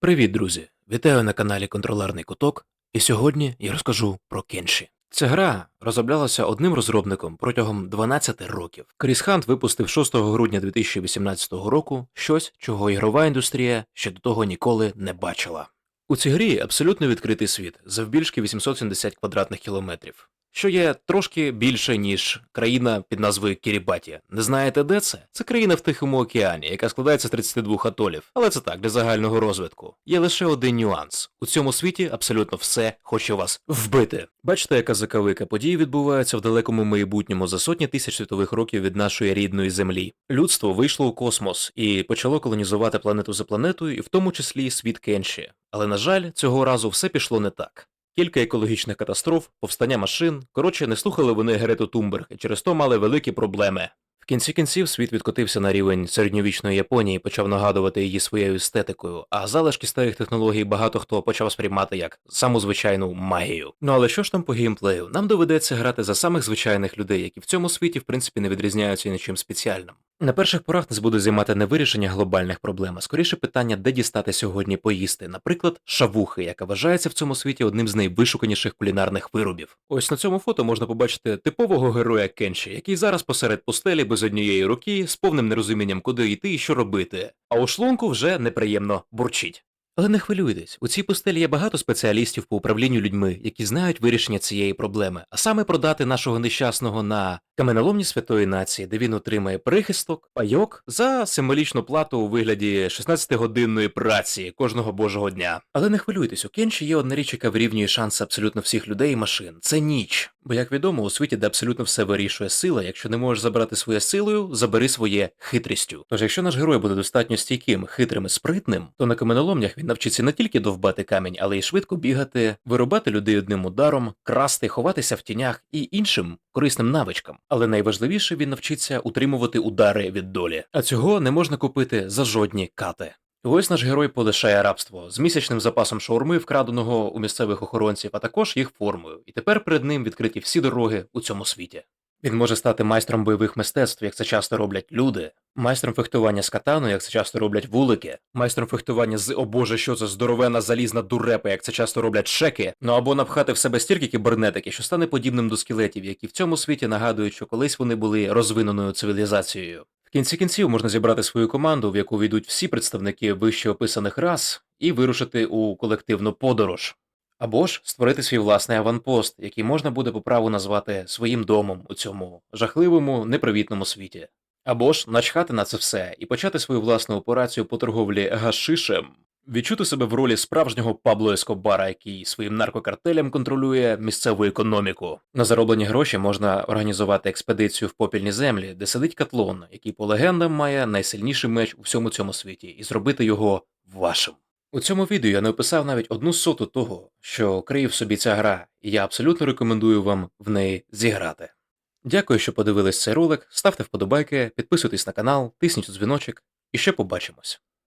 Привіт, друзі! Вітаю на каналі Контролерний Куток, і сьогодні я розкажу про Кенші. Ця гра розроблялася одним розробником протягом 12 років. Кріс Хант випустив 6 грудня 2018 року щось, чого ігрова індустрія ще до того ніколи не бачила. У цій грі абсолютно відкритий світ, завбільшки 870 квадратних кілометрів, що є трошки більше, ніж країна під назвою Кірібаті. Не знаєте, де це? Це країна в Тихому океані, яка складається з 32 атолів. Але це так, для загального розвитку. Є лише один нюанс: у цьому світі абсолютно все хоче вас вбити. Бачите, яка заковика події відбуваються в далекому майбутньому за сотні тисяч світових років від нашої рідної землі. Людство вийшло у космос і почало колонізувати планету за планетою, і в тому числі світ Кенші. Але на жаль, цього разу все пішло не так. Кілька екологічних катастроф, повстання машин. Коротше, не слухали вони Грету Тумберг і через то мали великі проблеми. В кінці кінців світ відкотився на рівень середньовічної Японії, почав нагадувати її своєю естетикою, а залишки старих технологій багато хто почав сприймати як саму звичайну магію. Ну але що ж там по геймплею? Нам доведеться грати за самих звичайних людей, які в цьому світі в принципі не відрізняються нічим спеціальним. На перших порах нас буде займати не вирішення глобальних проблем, а скоріше питання, де дістати сьогодні поїсти, наприклад, шавухи, яка вважається в цьому світі одним з найвишуканіших кулінарних виробів. Ось на цьому фото можна побачити типового героя Кенші, який зараз посеред пустелі без однієї руки, з повним нерозумінням, куди йти і що робити. А у шлунку вже неприємно бурчить. Але не хвилюйтесь, у цій пустелі є багато спеціалістів по управлінню людьми, які знають вирішення цієї проблеми, а саме продати нашого нещасного на каменоломні святої нації, де він отримає прихисток, пайок за символічну плату у вигляді 16-годинної праці кожного божого дня. Але не хвилюйтесь, у Кенші є одна річ, яка вирівнює шанси абсолютно всіх людей і машин. Це ніч. Бо, як відомо, у світі, де абсолютно все вирішує сила, якщо не можеш забрати своє силою, забери своє хитрістю. Тож, якщо наш герой буде достатньо стійким, хитрим і спритним, то на каменоломнях він навчиться не тільки довбати камінь, але й швидко бігати, вирубати людей одним ударом, красти, ховатися в тінях і іншим корисним навичкам. Але найважливіше він навчиться утримувати удари від долі. А цього не можна купити за жодні кати. Ось наш герой полишає рабство з місячним запасом шаурми, вкраденого у місцевих охоронців, а також їх формою. І тепер перед ним відкриті всі дороги у цьому світі. Він може стати майстром бойових мистецтв, як це часто роблять люди, майстром фехтування з катаною, як це часто роблять вулики, майстром фехтування з о боже, що це здоровена залізна дурепа, як це часто роблять шеки, ну або напхати в себе стільки кібернетики, що стане подібним до скелетів, які в цьому світі нагадують, що колись вони були розвиненою цивілізацією. В кінці кінців можна зібрати свою команду, в яку війдуть всі представники вище описаних рас, і вирушити у колективну подорож. Або ж створити свій власний аванпост, який можна буде по праву назвати своїм домом у цьому жахливому, непривітному світі. Або ж начхати на це все і почати свою власну операцію по торговлі гашишем, відчути себе в ролі справжнього Пабло Ескобара, який своїм наркокартелем контролює місцеву економіку. На зароблені гроші можна організувати експедицію в попільні землі, де сидить катлон, який по легендам має найсильніший меч у всьому цьому світі, і зробити його вашим. У цьому відео я не описав навіть одну соту того, що криє в собі ця гра, і я абсолютно рекомендую вам в неї зіграти. Дякую, що подивились цей ролик, ставте вподобайки, підписуйтесь на канал, тисніть у дзвіночок і ще побачимось.